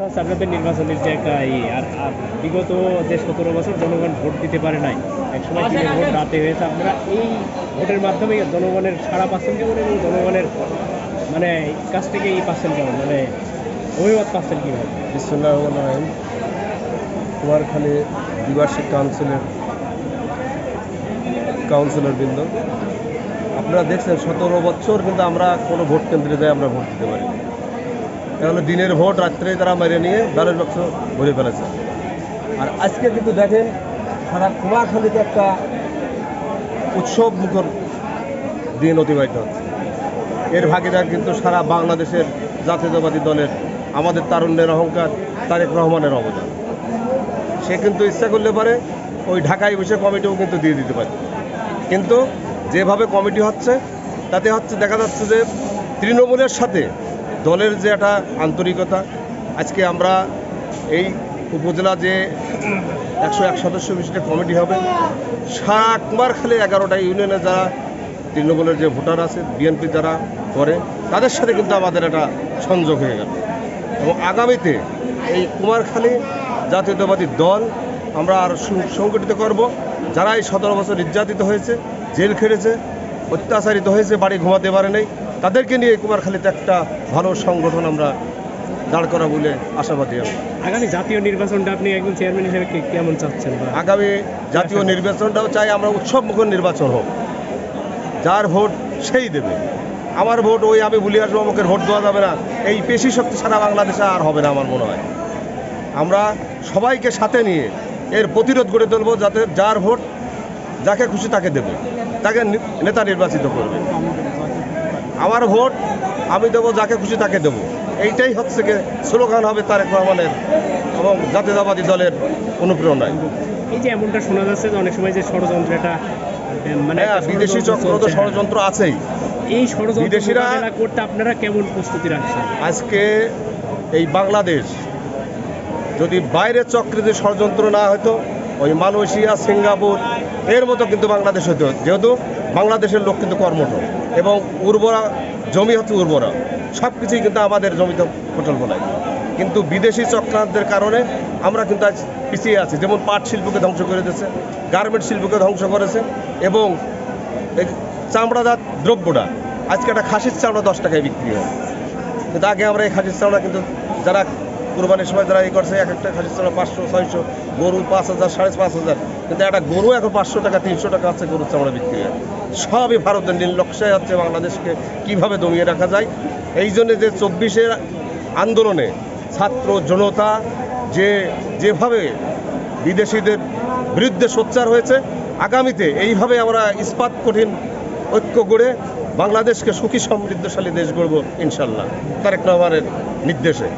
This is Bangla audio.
আপনাদের নির্বাচনের যে একটা ই আর বিগত যে সতেরো বছর জনগণ ভোট দিতে পারে নাই একসময় ভোট রাতে হয়েছে আপনারা এই ভোটের মাধ্যমে জনগণের সাড়া পাচ্ছেন কেমন এবং জনগণের মানে কাছ থেকে ই পাচ্ছেন কেমন? মানে অভিমত পাচ্ছেন কীভাবে? বিসমুল্লাহ রহমান কুমারখালী দ্বিবার্ষিক কাউন্সিলের কাউন্সিলর বৃন্দ আপনারা দেখছেন সতেরো বছর কিন্তু আমরা কোনো ভোট কেন্দ্রে যাই আমরা ভোট দিতে পারি তাহলে দিনের ভোট, রাত্রে তারা মেরে নিয়ে ব্যালট বাক্স ভরে ফেলেছে। আর আজকে কিন্তু দেখেন, সারা কুমারখালীতে একটা উৎসব মুখর দিন অতিবাহিত হচ্ছে। এর ভাগিদার কিন্তু সারা বাংলাদেশের জাতীয়তাবাদী দলের, আমাদের তারুণ্যের অহংকার, তারেক রহমানের অবদান। সে কিন্তু ইচ্ছা করলে পারে, ওই ঢাকায় বসে কমিটিও কিন্তু দিয়ে দিতে পারে। কিন্তু যেভাবে কমিটি হচ্ছে, তাতে হচ্ছে দেখা যাচ্ছে যে তৃণমূলের সাথে দলের যে একটা আন্তরিকতা, আজকে আমরা এই উপজেলা যে একশো এক সদস্য বিশিষ্ট কমিটি হবে সারা কুমারখালী এগারোটা ইউনিয়নে যারা তৃণমূলের যে ভোটার আছে, বিএনপি যারা করে, তাদের সাথে কিন্তু আমাদের একটা সংযোগ হয়ে গেল। এবং আগামীতে এই কুমারখালী জাতীয়তাবাদী দল আমরা আর সংগঠিত করব। যারা এই সতেরো বছর নির্যাতিত হয়েছে, জেল খেটেছে, অত্যাচারিত হয়েছে, বাড়ি ঘুমাতে পারে নাই তাদেরকে নিয়ে কুমারখালীতে একটা ভালো সংগঠন আমরা দাঁড় করা বলে আশাবাদী আমি। আগামী জাতীয় নির্বাচনটা আপনি একজন চেয়ারম্যান হিসেবে কেমন চাচ্ছেন আগামী জাতীয় নির্বাচনটাও চাই আমরা উৎসব মুখর নির্বাচন হোক। যার ভোট সেই দেবে। আমার ভোট ওই আমি বলি আসব আমাকে ভোট দেওয়া যাবে না। এই পেশি শক্তি সারা বাংলাদেশে আর হবে না আমার মনে হয়। আমরা সবাইকে সাথে নিয়ে এর প্রতিরোধ গড়ে তুলবো যাতে যার ভোট যাকে খুশি তাকে দেবে তাকে নেতা নির্বাচিত করবে। আমার ভোট আমি দেবো যাকে খুশি তাকে দেবো। এইটাই হচ্ছে স্লোগান হবে তারেক রহমানের এবং জাতীয়তাবাদী দলের অনুপ্রেরণায়। এই যে এমনটা শোনা যাচ্ছে যে অনেক সময় যে ষড়যন্ত্র এটা মানে হ্যাঁ বিদেশি চক্র তো ষড়যন্ত্র আছেই। এই ষড়যন্ত্র বিদেশিরা- করতে আপনারা কেমন প্রস্তুতি রাখছেন? আজকে এই বাংলাদেশ যদি বাইরের চক্রে যে ষড়যন্ত্র না হতো ওই মালয়েশিয়া সিঙ্গাপুর এর মতো কিন্তু বাংলাদেশ হতো যেহেতু বাংলাদেশের লোক কিন্তু কর্মঠ এবং উর্বরা, জমি হচ্ছে উর্বরা। সব কিছুই কিন্তু আমাদের জমিতে ফসল ফলায় কিন্তু বিদেশি চক্রান্তের কারণে আমরা কিন্তু আজ পিছিয়ে আছি। যেমন পাট শিল্পকে ধ্বংস করে দিয়েছে গার্মেন্ট শিল্পকে ধ্বংস করেছে এবং চামড়াজাত দ্রব্যটা, আজকে একটা খাসির চামড়া দশ টাকায় বিক্রি হয়। কিন্তু আগে আমরা এই খাসির চামড়া কিন্তু যারা কোরবানির সময় যারা এই করছে, এক একটা খাসির চামড়া পাঁচশো, ছয়শো, গরু পাঁচ হাজার, সাড়ে পাঁচ হাজার। কিন্তু একটা গরু এখন পাঁচশো টাকা, তিনশো টাকা আছে গরুর চামড়া বিক্রি হয়। সবই ভারতের নির্লক্ষ্যায় হচ্ছে বাংলাদেশকে কীভাবে দমিয়ে রাখা যায়। এই জন্যে যে চব্বিশের আন্দোলনে ছাত্র জনতা যে যেভাবে বিদেশিদের বিরুদ্ধে সোচ্চার হয়েছে, আগামীতে এইভাবে আমরা ইস্পাত কঠিন ঐক্য গড়ে বাংলাদেশকে সুখী সমৃদ্ধশালী দেশ গড়ব ইনশাল্লাহ। তারেক রহমানের নির্দেশে।